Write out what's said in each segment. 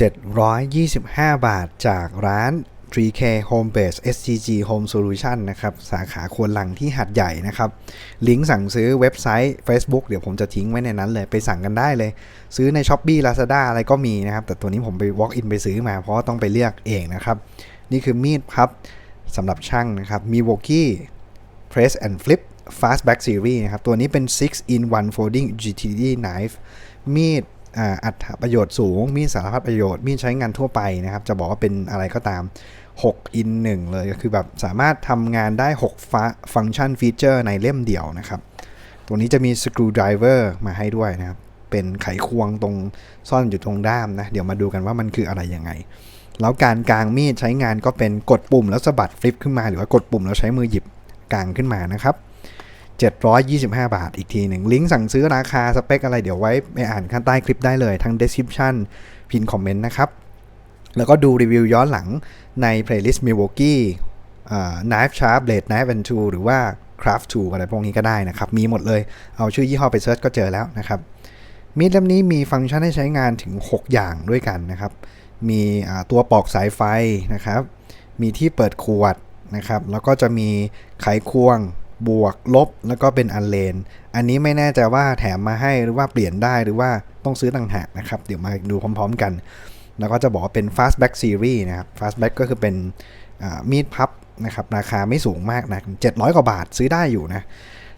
725 บาทจากร้าน 3K Home Base SGG Home Solution นะครับ สาขาควนหลังที่หัดใหญ่นะครับ ลิงก์สั่งซื้อเว็บไซต์ Facebook เดี๋ยวผมจะทิ้งไว้ในนั้นเลย ไปสั่งกันได้เลย ซื้อใน s h อ p e e Lazada อะไรก็มีนะครับ แต่ตัวนี้ผมไป walk in ไปซื้อมา เพราะต้องไปเลือกเองนะครับ นี่คือมีดพับสำหรับช่างนะครับมี w o k i Press and Flip Fastback Series นะครับ ตัวนี้เป็น 6 in 1 folding utility knife มีด อัตประโยชน์สูง มีสารพัดประโยชน์มีใช้งานทั่วไปนะครับ จะบอกว่าเป็นอะไรก็ตาม 6 in 1 เลยก็คือแบบสามารถทำงานได้ 6 ฟังก์ชันฟีเจอร์ในเล่มเดียวนะครับ ตัวนี้จะมีสกรูไดรเวอร์มาให้ด้วยนะครับ เป็นไขควงตรงซ่อนอยู่ตรงด้ามนะ เดี๋ยวมาดูกันว่ามันคืออะไรยังไง แล้วการกางมีดใช้งานก็เป็นกดปุ่มแล้วสะบัดฟลิปขึ้นมาหรือว่ากดปุ่มแล้วใช้มือหยิบกางขึ้นมานะครับ 725 บาทอีกทีหนึ่ง ลิงก์สั่งซื้อราคาสเปคอะไรเดี๋ยวไว้ไปอ่านข้างใต้คลิปได้เลยทั้ง description พินคอมเมนต์นะครับ แล้วก็ดูรีวิวย้อนหลังใน playlist Milwaukee Knife Sharp Blade Knife and Tool หรือว่า Craft Tool อะไรพวกนี้ก็ได้นะครับ มีหมดเลยเอาชื่อยี่ห้อไปเซิร์ชก็เจอแล้วนะครับมีดเล่มนี้มีฟังก์ชันให้ใช้งานถึง 6 อย่างด้วยกันนะครับ มีตัวปอกสายไฟนะครับ มีที่เปิดขวดนะครับ แล้วก็จะมีไขควง บวกลบแล้วก็เป็นอันเลน อันนี้ไม่แน่ใจว่าแถมมาให้หรือว่าเปลี่ยนได้หรือว่าต้องซื้อต่างหากนะครับ เดี๋ยวมาดูพร้อม ๆ กัน แล้วก็จะบอกว่าเป็น fastback series นะครับ fastback ก็คือเป็นมีดพับนะครับราคาไม่สูงมากนะ700 กว่าบาทซื้อได้อยู่นะ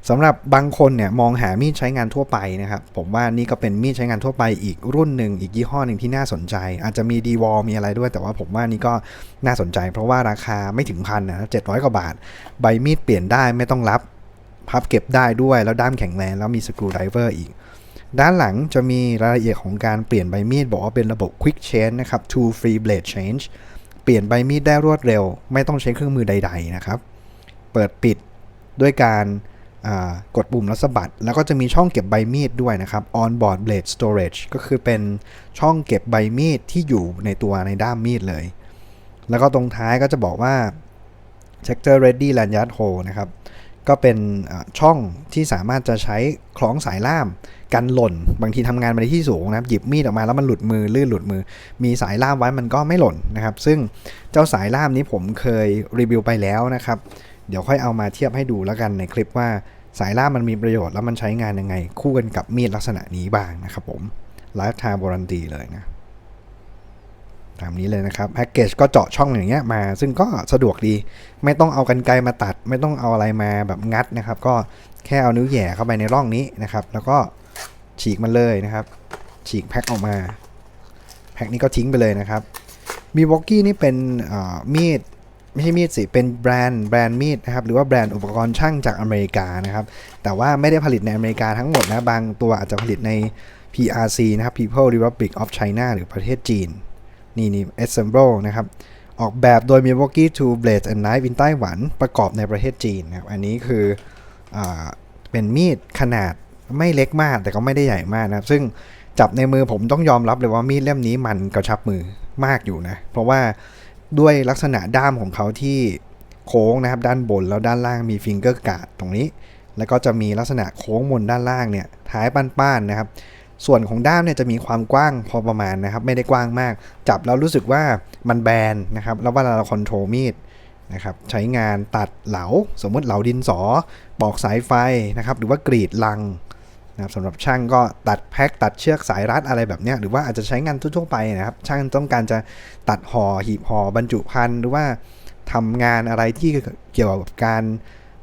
สำหรับบางคนเนี่ยมองหามีดใช้งานทั่วไปนะครับผมว่านี่ก็เป็นมีดใช้งานทั่วไปอีกรุ่นหนึ่งอีกยี่ห้อหนึ่งที่น่าสนใจ อาจจะมี d w a l มีอะไรด้วย แต่ว่าผมว่านี่ก็น่าสนใจ เพราะว่าราคาไม่ถึงพันนะ700กว่าบาท ใบมีดเปลี่ยนได้ไม่ต้องรับพับเก็บได้ด้วยแล้วด้ามแข็งแรงแล้วมีสกรูไดรเวอร์อีก ด้านหลังจะมีรายละเอียดของการเปลี่ยนใบมีดบอกว่าเป็นระบบ Quick Change นะครับ Two Free Blade Change เปลี่ยนใบมีดได้รวดเร็ว ไม่ต้องใช้เครื่องมือใด ๆ นะครับ เปิดปิดด้วยการ กดปุ่มแล้วสะบัด แล้วก็จะมีช่องเก็บใบมีดด้วยนะครับ On Board Blade Storage ก็คือเป็นช่องเก็บใบมีดที่อยู่ในตัวในด้ามมีดเลย แล้วก็ตรงท้ายก็จะบอกว่า Sector Ready Lanyard Hole นะครับ ก็เป็นช่องที่สามารถจะใช้คล้องสายล่ามกันหล่น บางทีทำงานมาในที่สูงนะครับ หยิบมีดออกมาแล้วมันหลุดมือลื่นหลุดมือ มีสายล่ามไว้มันก็ไม่หล่นนะครับ ซึ่งเจ้าสายล่ามนี้ผมเคยรีวิวไปแล้วนะครับ เดี๋ยวค่อยเอามาเทียบให้ดูแล้วกันในคลิปว่าสายล่ามันมีประโยชน์แล้วมันใช้งานยังไง คู่กันกับมีดลักษณะนี้บ้างนะครับผมไลฟ์ไทม์บรันตีเลยนะตามนี้เลยนะครับแพ็กเกจก็เจาะช่องอย่างเงี้ยมา ซึ่งก็สะดวกดี ไม่ต้องเอากันไกลมาตัด ไม่ต้องเอาอะไรมาแบบงัดนะครับ ก็แค่เอานิ้วแย่เข้าไปในร่องนี้นะครับ แล้วก็ฉีกมันเลยนะครับ ฉีกแพ็คออกมา แพ็คนี้ก็ทิ้งไปเลยนะครับมีวอกกี้นี่เป็นมีด ไม่ใช่มีดสิ เป็นแบรนด์แบรนด์มีดนะครับ หรือว่าแบรนด์อุปกรณ์ช่างจากอเมริกานะครับ แต่ว่าไม่ได้ผลิตในอเมริกาทั้งหมดนะ บางตัวอาจจะผลิตใน PRC นะครับ People Republic of China หรือประเทศจีน นี่นี่ Assemble นะครับ ออกแบบโดย Milwaukee Tool Blades and Knife in ไต้หวัน ประกอบในประเทศจีนนะครับ อันนี้คืออเป็นมีดขนาดไม่เล็กมากแต่ก็ไม่ได้ใหญ่มากนะครับ ซึ่งจับในมือผมต้องยอมรับเลยว่ามีดเล่มนี้มันกระชับมือมากอยู่นะ เพราะว่า ด้วยลักษณะด้ามของเขาที่โค้งนะครับ ด้านบนแล้วด้านล่างมีฟิงเกอร์การ์ดตรงนี้ แล้วก็จะมีลักษณะโค้งมนด้านล่างเนี่ยท้ายป้านๆนะครับ ส่วนของด้ามเนี่ยจะมีความกว้างพอประมาณนะครับ ไม่ได้กว้างมาก จับแล้วรู้สึกว่ามันแบนนะครับ แล้วเวลาเราคอนโทรลมีดนะครับใช้งานตัดเหลาสมมติเหลาดินสอปอกสายไฟนะครับ หรือว่ากรีดลัง นะครับสำหรับช่างก็ตัดแพ็คตัดเชือกสายรัดอะไรแบบนี้หรือว่าอาจจะใช้งานทั่วๆไปนะครับ ช่างต้องการจะตัดห่อหีบห่อบรรจุภัณฑ์หรือว่าทำงานอะไรที่เกี่ยวกับการ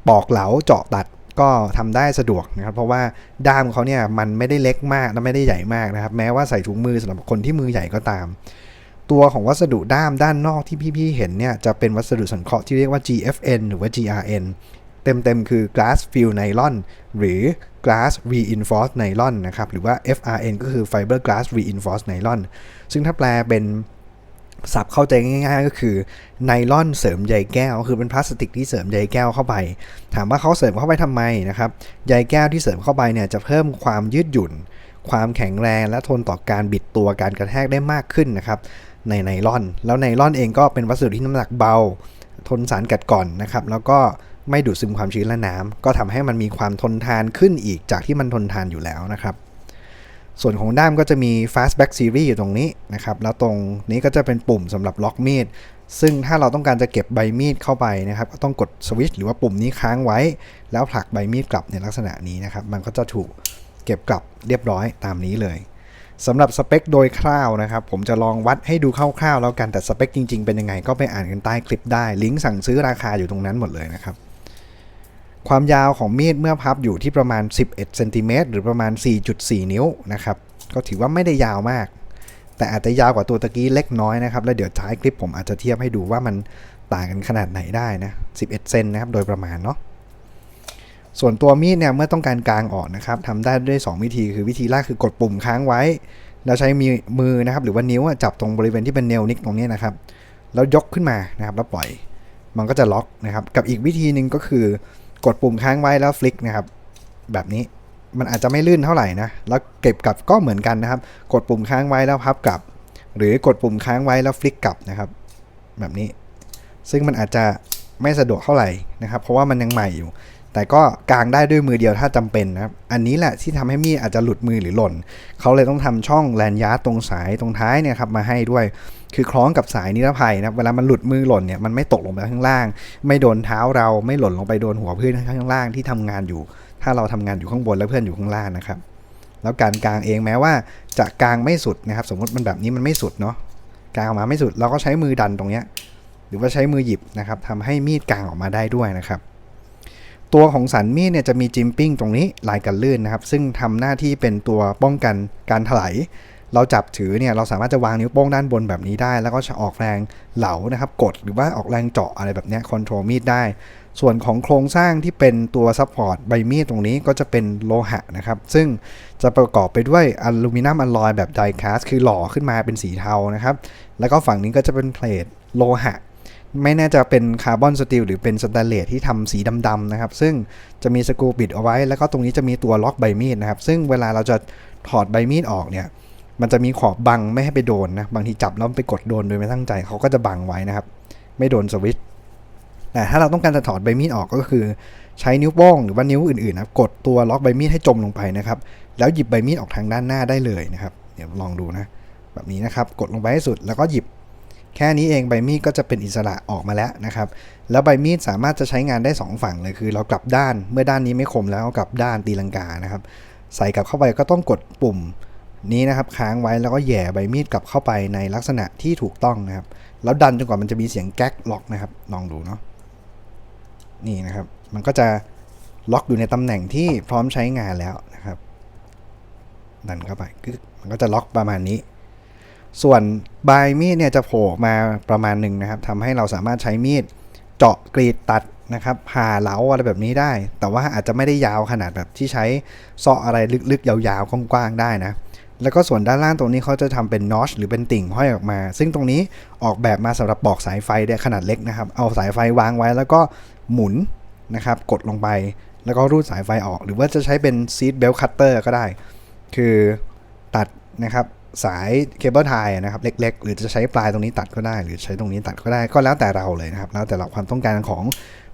ปอกเหลาเจาะตัดก็ทำได้สะดวกนะครับ เพราะว่าด้ามเขาเนี่ยมันไม่ได้เล็กมากและไม่ได้ใหญ่มากนะครับ แม้ว่าใส่ถุงมือสำหรับคนที่มือใหญ่ก็ตาม ตัวของวัสดุด้ามด้านนอกที่พี่ๆเห็นเนี่ยจะเป็นวัสดุสังเคราะห์ที่เรียกว่า GFN หรือว่า GRN เต็มๆ คือ glass fill nylon หรือ glass reinforced nylon นะครับ หรือว่า FRN ก็คือ fiber glass reinforced nylon ซึ่งถ้าแปลเป็นศัพท์เข้าใจง่ายๆ ก็คือไนลอนเสริมใยแก้ว คือเป็นพลาสติกที่เสริมใยแก้วเข้าไป ถามว่าเขาเสริมเข้าไปทำไมนะครับใยแก้วที่เสริมเข้าไปเนี่ยจะเพิ่มความยืดหยุ่น ความแข็งแรงและทนต่อการบิดตัวการกระแทกได้มากขึ้นนะครับในไนลอน แล้วไนลอนเองก็เป็นวัสดุที่น้ำหนักเบา ทนสารกัดก่อนนะครับ แล้วก็ ไม่ดูดซึมความชื้นและน้ำก็ทำให้มันมีความทนทานขึ้นอีกจากที่มันทนทานอยู่แล้วนะครับ ส่วนของด้ามก็จะมี fastback series อยู่ตรงนี้นะครับ แล้วตรงนี้ก็จะเป็นปุ่มสำหรับล็อกมีด ซึ่งถ้าเราต้องการจะเก็บใบมีดเข้าไปนะครับ ก็ต้องกดสวิตช์หรือว่าปุ่มนี้ค้างไว้ แล้วผลักใบมีดกลับในลักษณะนี้นะครับ มันก็จะถูกเก็บกลับเรียบร้อยตามนี้เลยสำหรับสเปคโดยคร่าวนะครับ ผมจะลองวัดให้ดูคร่าวๆแล้วกันแต่สเปคจริงๆเป็นยังไงก็ไปอ่านกันใต้คลิปได้ ลิงก์สั่งซื้อราคาอยู่ตรงนั้นหมดเลยนะครับ ความยาวของมีดเมื่อพับอยู่ที่ประมาณ 11เซนติเมตรหรือประมาณ 4.4 นิ้วนะครับ ก็ถือว่าไม่ได้ยาวมาก แต่อาจจะยาวกว่าตัวตะกี้เล็กน้อยนะครับ แล้วเดี๋ยวท้ายคลิปผมอาจจะเทียบให้ดูว่ามันต่างกันขนาดไหนได้นะ11เซนนะครับ โดยประมาณเนาะ ส่วนตัวมีดเนี่ยเมื่อต้องการกลางออกนะครับทำได้ด้วย 2 วิธี คือวิธีแรกคือกดปุ่มค้างไว้ แล้วใช้มือมือนะครับ หรือว่านิ้วจับตรงบริเวณที่เป็นเนลนิกตรงนี้นะครับ แล้วยกขึ้นมานะครับ แล้วปล่อย มันก็จะล็อกนะครับ กับอีกวิธีหนึ่งก็คือ กดปุ่มค้างไว้แล้วฟลิกนะครับ แบบนี้มันอาจจะไม่ลื่นเท่าไหร่นะ แล้วเก็บกลับก็เหมือนกันนะครับ กดปุ่มค้างไว้แล้วพับกลับ หรือกดปุ่มค้างไว้แล้วฟลิกกลับนะครับ แบบนี้ ซึ่งมันอาจจะไม่สะดวกเท่าไหร่นะครับ เพราะว่ามันยังใหม่อยู่ แต่ก็กางได้ด้วยมือเดียวถ้าจำเป็นนะครับ อันนี้แหละที่ทำให้มีดอาจจะหลุดมือหรือหล่น เขาเลยต้องทำช่องแลนยาร์ดตรงสายตรงท้ายเนี่ยครับมาให้ด้วย คือคล้องกับสายนิรภัยนะเวลามันหลุดมือหล่นเนี่ยมันไม่ตกลงไปข้างล่าง ไม่โดนเท้าเราไม่หล่นลงไปโดนหัวเพื่อนข้างล่างที่ทำงานอยู่ ถ้าเราทำงานอยู่ข้างบนแล้วเพื่อนอยู่ข้างล่างนะครับ แล้วการกางเองแม้ว่าจะกางไม่สุดนะครับ สมมติมันแบบนี้มันไม่สุดเนาะกางออกมาไม่สุดเราก็ใช้มือดันตรงเนี้ยหรือว่าใช้มือหยิบนะครับทำให้มีดกางออกมาได้ด้วยนะครับ ตัวของสันมีดเนี่ยจะมีจิมปิ้งตรงนี้ลายกันลื่นนะครับ ซึ่งทำหน้าที่เป็นตัวป้องกันการถลายเราจับถือเนี่ยเราสามารถจะวางนิ้วโป้งด้านบนแบบนี้ได้ แล้วก็จะออกแรงเหลานะครับกดหรือว่าออกแรงเจาะอะไรแบบเนี้ยคอนโทรลมีดได้ ส่วนของโครงสร้างที่เป็นตัวซัพพอร์ตใบมีดตรงนี้ก็จะเป็นโลหะนะครับ ซึ่งจะประกอบไปด้วยอลูมิเนียมอลลอยแบบไดคาส คือหล่อขึ้นมาเป็นสีเทานะครับ แล้วก็ฝั่งนี้ก็จะเป็นเพลทโลหะ ไม่แน่จะเป็นคาร์บอนสตีลหรือเป็นสแตนเลสที่ทำสีดำๆนะครับ ซึ่งจะมีสกรูปิดเอาไว้ แล้วก็ตรงนี้จะมีตัวล็อกใบมีดนะครับ ซึ่งเวลาเราจะถอดใบมีดออกเนี่ย มันจะมีขอบบังไม่ให้ไปโดนนะ บางทีจับแล้วไปกดโดนโดยไม่ตั้งใจ เขาก็จะบังไว้นะครับ ไม่โดนสวิตช์แต่ถ้าเราต้องการจะถอดใบมีดออกก็คือ ใช้นิ้วโป้งหรือว่านิ้วอื่นๆนะกดตัวล็อกใบมีดให้จมลงไปนะครับ แล้วหยิบใบมีดออกทางด้านหน้าได้เลยนะครับ เดี๋ยวลองดูนะ แบบนี้นะครับ กดลงไปให้สุดแล้วก็หยิบ แค่นี้เองใบมีดก็จะเป็นอิสระออกมาแล้วนะครับ แล้วใบมีดสามารถจะใช้งานได้ 2 ฝั่งเลยคือ เรากลับด้านเมื่อด้านนี้ไม่คมแล้วเอากลับด้านตีลังกานะครับ ใส่กลับเข้าไปก็ต้องกดปุ่มนี้นะครับค้างไว้แล้วก็แย่ใบมีดกลับเข้าไปในลักษณะที่ถูกต้องนะครับ แล้วดันจนกว่ามันจะมีเสียงแก๊กล็อกนะครับ ลองดูเนาะนี่นะครับ มันก็จะล็อกอยู่ในตำแหน่งที่พร้อมใช้งานแล้วนะครับ ดันเข้าไปมันก็จะล็อกประมาณนี้ ส่วนปลายมีดเนี่ยจะโผล่มาประมาณหนึ่งนะครับทำให้เราสามารถใช้มีดเจาะกรีดตัดนะครับผ่าเหลาอะไรแบบนี้ได้ แต่ว่าอาจจะไม่ได้ยาวขนาดแบบที่ใช้เซาะอะไรลึกๆ ยาวๆกว้างๆได้นะแล้วก็ส่วนด้านล่างตรงนี้เขาจะทำเป็นนอชหรือเป็นติ่งห้อยออกมา ซึ่งตรงนี้ออกแบบมาสำหรับปอกสายไฟได้ขนาดเล็กนะครับ เอาสายไฟวางไว้แล้วก็หมุนนะครับ กดลงไป แล้วก็รูดสายไฟออก หรือว่าจะใช้เป็นซีดเบลคัตเตอร์ก็ได้ คือตัดนะครับ สายเคเบิลไทยนะครับเล็ก ๆ หรือจะใช้ปลายตรงนี้ตัดก็ได้ หรือใช้ตรงนี้ตัดก็ได้ก็แล้วแต่เราเลยนะครับ แล้วแต่เราความต้องการของ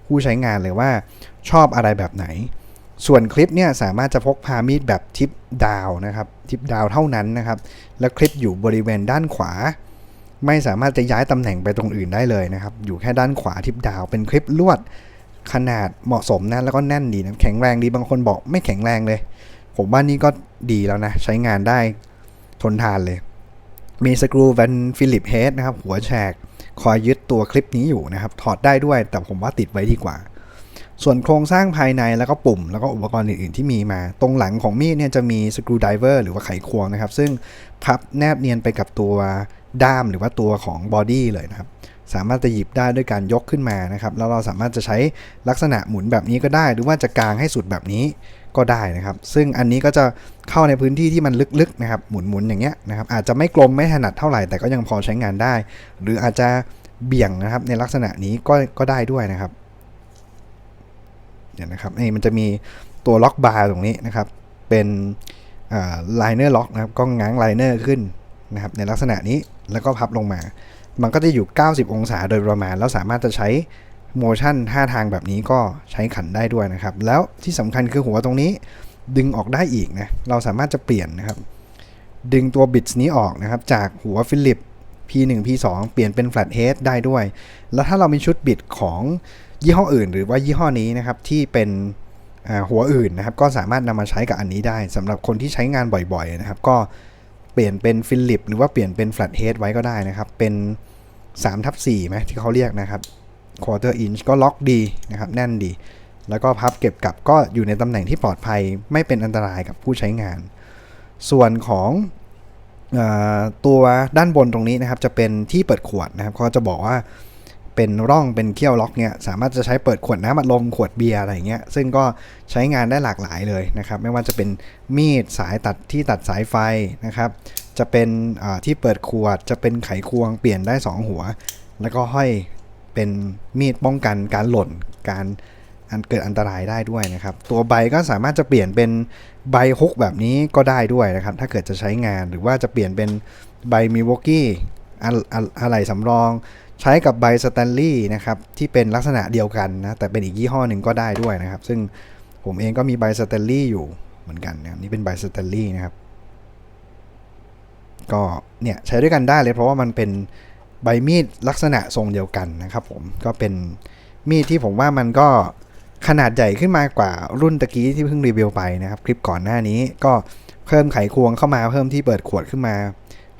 ผู้ใช้งานเลยว่าชอบอะไรแบบไหน ส่วนคลิปเนี่ยสามารถจะพกพามีดแบบทิปดาวนะครับทิปดาวเท่านั้นนะครับ และคลิปอยู่บริเวณด้านขวา ไม่สามารถจะย้ายตำแหน่งไปตรงอื่นได้เลยนะครับ อยู่แค่ด้านขวาทิปดาว เป็นคลิปลวดขนาดเหมาะสมนะแล้วก็แน่นดีนะแข็งแรงดีบางคนบอกไม่แข็งแรงเลย ผมว่านี่ก็ดีแล้วนะใช้งานได้ ทนทานเลย มีสกรูแวนฟิลิปเฮดนะครับ หัวแฉกคอยยึดตัวคลิปนี้อยู่นะครับ ถอดได้ด้วยแต่ผมว่าติดไว้ดีกว่า ส่วนโครงสร้างภายในแล้วก็ปุ่ม แล้วก็อุปกรณ์อื่น ๆ ที่มีมา ตรงหลังของมีดเนี่ยจะมีสกรูไดเวอร์หรือว่าไขควงนะครับ ซึ่งพับแนบเนียนไปกับตัวด้ามหรือว่าตัวของบอดี้เลยนะครับสามารถจะหยิบได้ด้วยการยกขึ้นมานะครับ แล้วเราสามารถจะใช้ลักษณะหมุนแบบนี้ก็ได้ หรือว่าจะกางให้สุดแบบนี้ ก็ได้นะครับ ซึ่งอันนี้ก็จะเข้าในพื้นที่ที่มันลึกๆนะครับ หมุนๆอย่างเงี้ยนะครับ อาจจะไม่กลมไม่ถนัดเท่าไหร่แต่ก็ยังพอใช้งานได้ หรืออาจจะเบี่ยงนะครับในลักษณะนี้ก็ก็ได้ด้วยนะครับเดี๋ยนะครับนี่มันจะมีตัวล็อกบาร์ตรงนี้นะครับ เป็นไลเนอร์ล็อกนะครับก็ง้างไลเนอร์ขึ้นนะครับในลักษณะนี้แล้วก็พับลงมา มันก็จะอยู่ 90 องศาโดยประมาณ แล้วสามารถจะใช้ โมชั่นท่าทางแบบนี้ก็ใช้ขันได้ด้วยนะครับ แล้วที่สำคัญคือหัวตรงนี้ดึงออกได้อีกนะ เราสามารถจะเปลี่ยนนะครับ ดึงตัวบิตนี้ออกนะครับ จากหัวฟิลิป P1 P2 เปลี่ยนเป็น flat head ได้ด้วย แล้วถ้าเรามีชุดบิตของยี่ห้ออื่น หรือว่ายี่ห้อนี้นะครับที่เป็นหัวอื่นนะครับ ก็สามารถนำมาใช้กับอันนี้ได้สำหรับคนที่ใช้งานบ่อยๆนะครับ ก็เปลี่ยนเป็นฟิลิปหรือว่าเปลี่ยนเป็น flat head ไว้ก็ได้นะครับ เป็น3ทับ4ไหมที่เขาเรียกนะครับ quarter inch ก็ล็อกดีนะครับแน่นดี แล้วก็พับเก็บกลับก็อยู่ในตำแหน่งที่ปลอดภัยไม่เป็นอันตรายกับผู้ใช้งาน ส่วนของออตัวด้านบนตรงนี้นะครับ จะเป็นที่เปิดขวดนะครับเขาจะบอกว่าเป็นร่องเป็นเขี้ยวล็อกเนี่ยสามารถจะใช้เปิดขวดน้ำอัดลมขวดเบียร์อะไรอย่างเงี้ยซึ่งก็ใช้งานได้หลากหลายเลยนะครับ ไม่ว่าจะเป็นมีดสายตัดที่ตัดสายไฟนะครับ จะเป็นที่เปิดขวดจะเป็นไขควงเปลี่ยนได้ 2 หัว แล้วก็ห้อย เป็นมีดป้องกันการหล่นการอันเกิดอันตรายได้ด้วยนะครับ ตัวใบก็สามารถจะเปลี่ยนเป็นใบฮุกแบบนี้ก็ได้ด้วยนะครับ ถ้าเกิดจะใช้งานหรือว่าจะเปลี่ยนเป็นใบมิวอกกี้อะไรสำรอง ใช้กับใบสแตนลีย์นะครับ ที่เป็นลักษณะเดียวกันนะ แต่เป็นอีกยี่ห้อหนึ่งก็ได้ด้วยนะครับ ซึ่งผมเองก็มีใบสแตนลีย์อยู่เหมือนกันนะครับนี่เป็นใบสแตนลีย์นะครับ ก็เนี่ยใช้ด้วยกันได้เลยเพราะว่ามันเป็น ใบมีดลักษณะทรงเดียวกันนะครับผมก็เป็นมีดที่ผมว่ามันก็ขนาดใหญ่ขึ้นมากว่ารุ่นตะกี้ที่เพิ่งรีวิวไปนะครับ คลิปก่อนหน้านี้ก็เพิ่มไขควงเข้ามาเพิ่มที่เปิดขวดขึ้นมา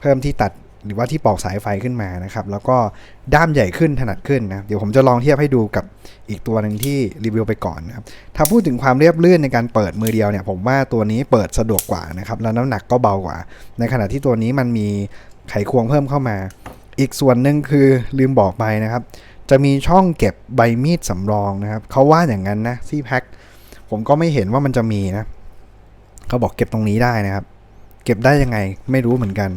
เพิ่มที่ตัดหรือว่าที่ปอกสายไฟขึ้นมานะครับ แล้วก็ด้ามใหญ่ขึ้นถนัดขึ้นนะเดี๋ยวผมจะลองเทียบให้ดูกับอีกตัวหนึ่งที่รีวิวไปก่อนนะครับถ้าพูดถึงความเรียบลื่นในการเปิดมือเดียวเนี่ย ผมว่าตัวนี้เปิดสะดวกกว่านะครับแล้วน้ำหนักก็เบากว่า ในขณะที่ตัวนี้มันมีไขควงเพิ่มเข้ามา อีกส่วนหนึ่งคือลืมบอกไปนะครับ จะมีช่องเก็บใบมีดสำรองนะครับเขาว่าอย่างนั้นนะซี่แพ็คผมก็ไม่เห็นว่ามันจะมีนะเขาบอกเก็บตรงนี้ได้นะครับ เก็บได้ยังไงไม่รู้เหมือนกัน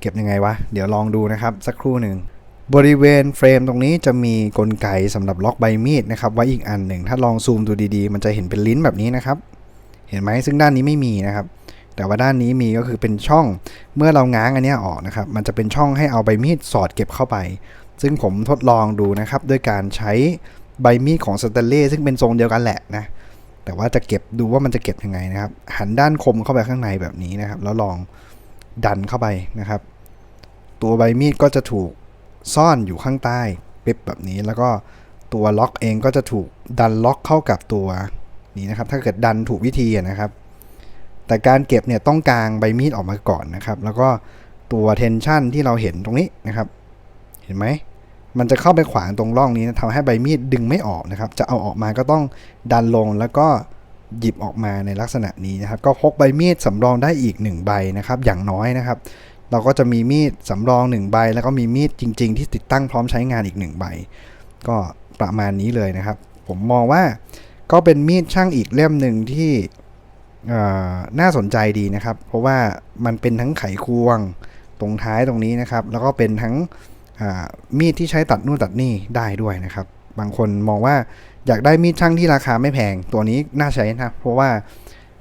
เก็บยังไงวะเดี๋ยวลองดูนะครับสักครู่หนึ่งบริเวณเฟรมตรงนี้จะมีกลไกสำหรับล็อกใบมีดนะครับไว้อีกอันหนึ่งถ้าลองซูมดูดีๆ มันจะเห็นเป็นลิ้นแบบนี้นะครับ เห็นไหมซึ่งด้านนี้ไม่มีนะครับ แต่ว่าด้านนี้มีก็คือเป็นช่องเมื่อเราง้างอันนี้ออกนะครับ มันจะเป็นช่องให้เอาใบมีดสอดเก็บเข้าไป ซึ่งผมทดลองดูนะครับด้วยการใช้ใบมีดของสแตเล่ซึ่งเป็นทรงเดียวกันแหละนะแต่ว่าจะเก็บดูว่ามันจะเก็บยังไงนะครับ หันด้านคมเข้าไปข้างในแบบนี้นะครับ แล้วลองดันเข้าไปนะครับ ตัวใบมีดก็จะถูกซ่อนอยู่ข้างใต้ปิ๊บแบบนี้แล้วก็ตัวล็อกเองก็จะถูกดันล็อกเข้ากับตัวนี้นะครับ ถ้าเกิดดันถูกวิธีนะครับ แต่การเก็บเนี่ยต้องกางใบมีดออกมาก่อนนะครับ แล้วก็ตัวเทนชันที่เราเห็นตรงนี้นะครับ เห็นไหม มันจะเข้าไปขวางตรงร่องนี้นะทำให้ใบมีดดึงไม่ออกนะครับ จะเอาออกมาก็ต้องดันลงแล้วก็หยิบออกมาในลักษณะนี้นะครับ ก็พกใบมีดสำรองได้อีก 1 ใบนะครับ อย่างน้อยนะครับ เราก็จะมีมีดสำรอง 1 ใบ แล้วก็มีมีดจริง ๆ ที่ติดตั้งพร้อมใช้งานอีก 1 ใบ ก็ประมาณนี้เลยนะครับ ผมมองว่าก็เป็นมีดช่างอีกเล่มหนึ่งที่ น่าสนใจดีนะครับ เพราะว่ามันเป็นทั้งไขควงตรงท้ายตรงนี้นะครับ แล้วก็เป็นทั้งมีดที่ใช้ตัดนู่นตัดนี่ได้ด้วยนะครับ บางคนมองว่าอยากได้มีดช่างที่ราคาไม่แพง ตัวนี้น่าใช้นะ เพราะว่า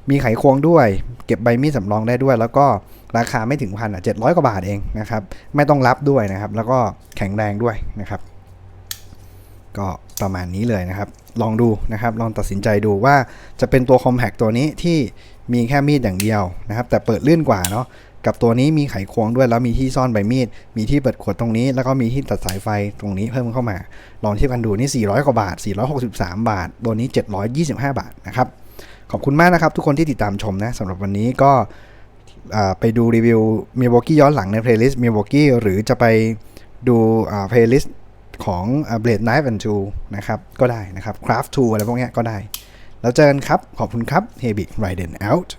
มีไขควงด้วย เก็บใบมีดสำรองได้ด้วย แล้วก็ราคาไม่ถึงพันอะเจ็ดร้อยกว่าบาทเองนะครับ ไม่ต้องรับด้วยนะครับ แล้วก็แข็งแรงด้วยนะครับ ก็ประมาณนี้เลยนะครับ ลองดูนะครับ ลองตัดสินใจดูว่าจะเป็นตัว Compact ตัวนี้ที่มีแค่มีดอย่างเดียวนะครับ แต่เปิดลื่นกว่าเนาะกับตัวนี้มีไขควงด้วยแล้วมีที่ซ่อนใบมีด มีที่เปิดขวดตรงนี้ แล้วก็มีที่ตัดสายไฟตรงนี้เพิ่มเข้ามา ลองเทียบกันดูนี่ 400 กว่าบาท 463 บาท ตัวนี้ 725 บาทนะครับ ขอบคุณมากนะครับ ทุกคนที่ติดตามชมนะสำหรับวันนี้ก็ไปดูรีวิว Milwaukee ย้อนหลังใน playlist Milwaukee หรือจะไปดูอ่า playlist ของ Blade Knife and Tool นะครับ ก็ได้นะครับ Craft Tool อะไรพวกนี้ก็ได้ แล้วเจอกันครับ ขอบคุณครับ h e b i Raiden out